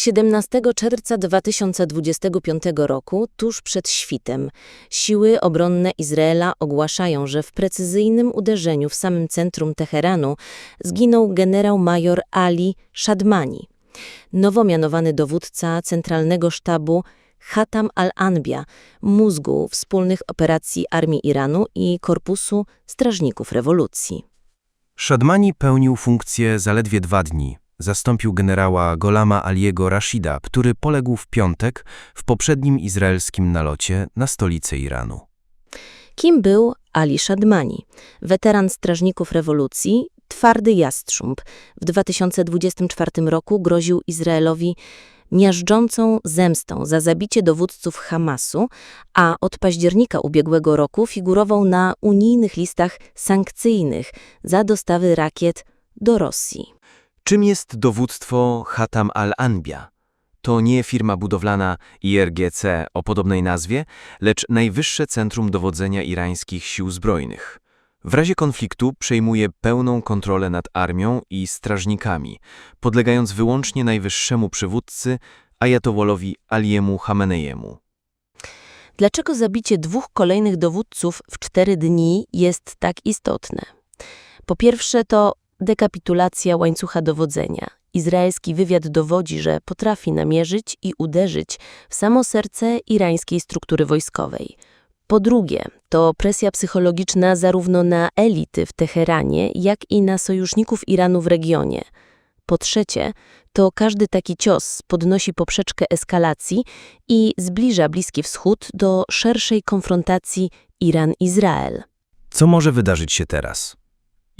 17 czerwca 2025 roku, tuż przed świtem, siły obronne Izraela ogłaszają, że w precyzyjnym uderzeniu w samym centrum Teheranu zginął generał major Ali Shadmani, nowo mianowany dowódca Centralnego Sztabu Hatam al-Anbia, mózgu wspólnych operacji Armii Iranu i Korpusu Strażników Rewolucji. Szadmani pełnił funkcję zaledwie dwa dni. Zastąpił generała Golama Aliego Rashida, który poległ w piątek w poprzednim izraelskim nalocie na stolicę Iranu. Kim był Ali Shadmani? Weteran strażników rewolucji, twardy jastrząb. W 2024 roku groził Izraelowi miażdżącą zemstą za zabicie dowódców Hamasu, a od października ubiegłego roku figurował na unijnych listach sankcyjnych za dostawy rakiet do Rosji. Czym jest dowództwo Hatam al-Anbia? To nie firma budowlana IRGC o podobnej nazwie, lecz najwyższe centrum dowodzenia irańskich sił zbrojnych. W razie konfliktu przejmuje pełną kontrolę nad armią i strażnikami, podlegając wyłącznie najwyższemu przywódcy Ajatowolowi Aliemu Hamenejemu. Dlaczego zabicie dwóch kolejnych dowódców w cztery dni jest tak istotne? Po pierwsze to dekapitulacja łańcucha dowodzenia. Izraelski wywiad dowodzi, że potrafi namierzyć i uderzyć w samo serce irańskiej struktury wojskowej. Po drugie, to presja psychologiczna zarówno na elity w Teheranie, jak i na sojuszników Iranu w regionie. Po trzecie, to każdy taki cios podnosi poprzeczkę eskalacji i zbliża Bliski Wschód do szerszej konfrontacji Iran-Izrael. Co może wydarzyć się teraz?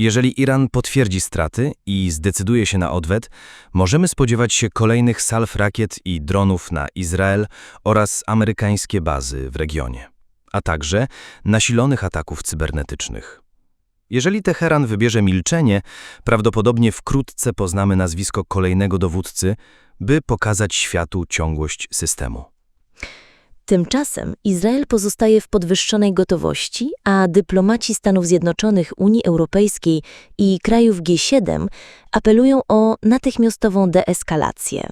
Jeżeli Iran potwierdzi straty i zdecyduje się na odwet, możemy spodziewać się kolejnych salw rakiet i dronów na Izrael oraz amerykańskie bazy w regionie, a także nasilonych ataków cybernetycznych. Jeżeli Teheran wybierze milczenie, prawdopodobnie wkrótce poznamy nazwisko kolejnego dowódcy, by pokazać światu ciągłość systemu. Tymczasem Izrael pozostaje w podwyższonej gotowości, a dyplomaci Stanów Zjednoczonych, Unii Europejskiej i krajów G7 apelują o natychmiastową deeskalację.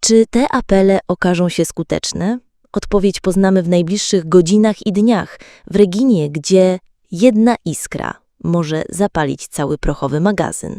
Czy te apele okażą się skuteczne? Odpowiedź poznamy w najbliższych godzinach i dniach, w regionie, gdzie jedna iskra może zapalić cały prochowy magazyn.